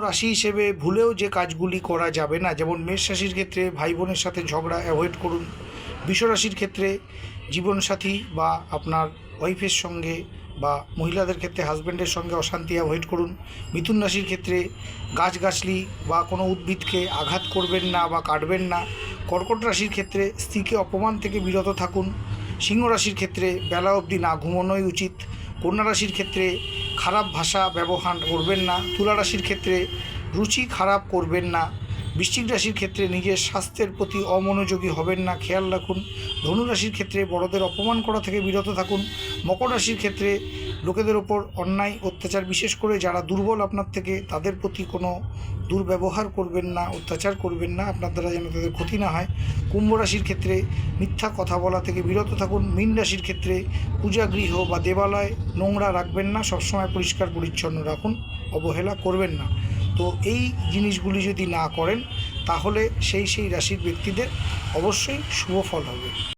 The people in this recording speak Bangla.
রাশি হিসেবে ভুলেও যে কাজগুলি করা যাবে না, যেমন মেষ রাশির ক্ষেত্রে ভাই বোনের সাথে ঝগড়া অ্যাভয়েড করুন রাশির ক্ষেত্রে জীবনসাথী বা আপনার ওয়াইফের সঙ্গে বা মহিলাদের ক্ষেত্রে হাজব্যান্ডের সঙ্গে অশান্তি অ্যাভয়েড করুন, মিথুন রাশির ক্ষেত্রে গাছগাছলি বা কোনো উদ্ভিদকে আঘাত করবেন না বা কাটবেন না, কর্কট রাশির ক্ষেত্রে স্ত্রীকে অপমান থেকে বিরত থাকুন সিংহ রাশির ক্ষেত্রে বেলা অবধি না ঘুমানোই উচিত। কন্যা রাশির ক্ষেত্রে খারাপ ভাষা ব্যবহার করবেন না। তুলা রাশির ক্ষেত্রে রুচি খারাপ করবেন না। বৃশ্চিক রাশির ক্ষেত্রে নিজের স্বাস্থ্যের প্রতি অমনোযোগী হবেন না। খেয়াল রাখুন, ধনু রাশির ক্ষেত্রে বড়দের অপমান করা থেকে বিরত থাকুন। মকর রাশির ক্ষেত্রে লোকেদের ওপর অন্যায়, অত্যাচার, বিশেষ করে যারা দুর্বল আপনার থেকে, তাদের প্রতি কোনো দুর্ব্যবহার করবেন না, অত্যাচার করবেন না। আপনার দ্বারা যেন তাদের ক্ষতি না হয়। কুম্ভ রাশির ক্ষেত্রে মিথ্যা কথা বলা থেকে বিরত থাকুন। মীন রাশির ক্ষেত্রে পূজা গৃহ বা দেবালয় নোংরা রাখবেন না। সবসময় পরিষ্কার, পরিচ্ছন্ন রাখুন। অবহেলা করবেন না। তো এই জিনিসগুলি যদি না করেন, তাহলে সেই সেই রাশির ব্যক্তিদের অবশ্যই শুভ ফল হবে।